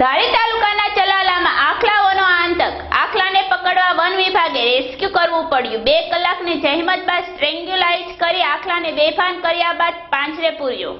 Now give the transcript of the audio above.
ધારી તાલુકાના ચલાલામાં આખલાઓનો આતંક. આખલાને પકડવા વન વિભાગે રેસ્ક્યુ કરવું પડ્યું. બે કલાકની જહેમત બાદ સ્ટ્રેન્ગ્યુલાઇઝ કરી આખલાને બેભાન કર્યા બાદ પાંજરે પૂર્યો.